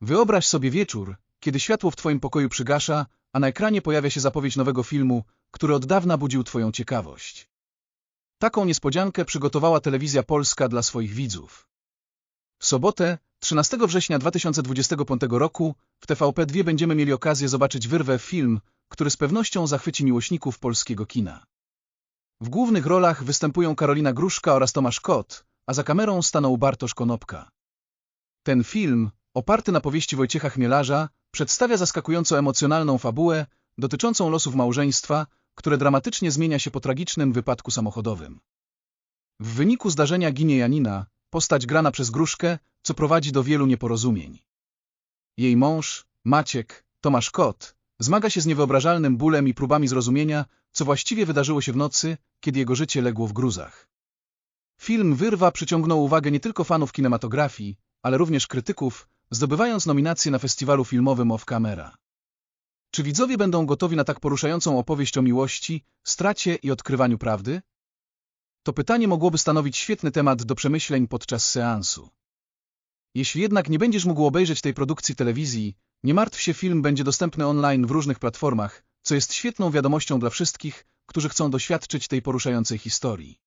Wyobraź sobie wieczór, kiedy światło w twoim pokoju przygasza, a na ekranie pojawia się zapowiedź nowego filmu, który od dawna budził twoją ciekawość. Taką niespodziankę przygotowała telewizja polska dla swoich widzów. W sobotę, 13 września 2025 roku, w TVP2 będziemy mieli okazję zobaczyć wyrwę film, który z pewnością zachwyci miłośników polskiego kina. W głównych rolach występują Karolina Gruszka oraz Tomasz Kot, a za kamerą stanął Bartosz Konopka. Ten film, oparty na powieści Wojciecha Chmielarza, przedstawia zaskakująco emocjonalną fabułę dotyczącą losów małżeństwa, które dramatycznie zmienia się po tragicznym wypadku samochodowym. W wyniku zdarzenia ginie Janina, postać grana przez Gruszkę, co prowadzi do wielu nieporozumień. Jej mąż, Maciek, Tomasz Kot, zmaga się z niewyobrażalnym bólem i próbami zrozumienia, co właściwie wydarzyło się w nocy, kiedy jego życie legło w gruzach. Film Wyrwa przyciągnął uwagę nie tylko fanów kinematografii, ale również krytyków, zdobywając nominację na festiwalu filmowym Off Camera. Czy widzowie będą gotowi na tak poruszającą opowieść o miłości, stracie i odkrywaniu prawdy? To pytanie mogłoby stanowić świetny temat do przemyśleń podczas seansu. Jeśli jednak nie będziesz mógł obejrzeć tej produkcji telewizji, nie martw się, film będzie dostępny online w różnych platformach, co jest świetną wiadomością dla wszystkich, którzy chcą doświadczyć tej poruszającej historii.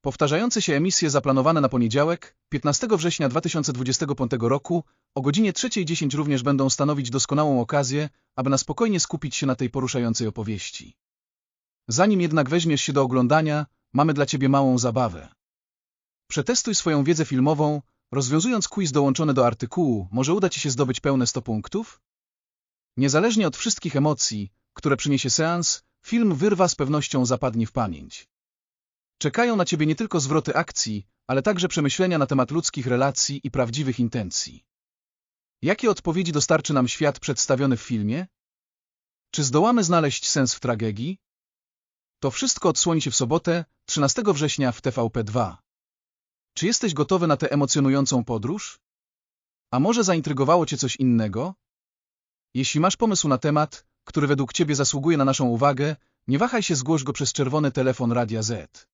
Powtarzające się emisje zaplanowane na poniedziałek, 15 września 2025 roku, o godzinie 3.10 również będą stanowić doskonałą okazję, aby na spokojnie skupić się na tej poruszającej opowieści. Zanim jednak weźmiesz się do oglądania, mamy dla Ciebie małą zabawę. Przetestuj swoją wiedzę filmową, rozwiązując quiz dołączony do artykułu, może uda Ci się zdobyć pełne 100 punktów? Niezależnie od wszystkich emocji, które przyniesie seans, film wyrwa z pewnością zapadnie w pamięć. Czekają na Ciebie nie tylko zwroty akcji, ale także przemyślenia na temat ludzkich relacji i prawdziwych intencji. Jakie odpowiedzi dostarczy nam świat przedstawiony w filmie? Czy zdołamy znaleźć sens w tragedii? To wszystko odsłoni się w sobotę, 13 września w TVP2. Czy jesteś gotowy na tę emocjonującą podróż? A może zaintrygowało Cię coś innego? Jeśli masz pomysł na temat, który według Ciebie zasługuje na naszą uwagę, nie wahaj się zgłoś go przez czerwony telefon Radia Z.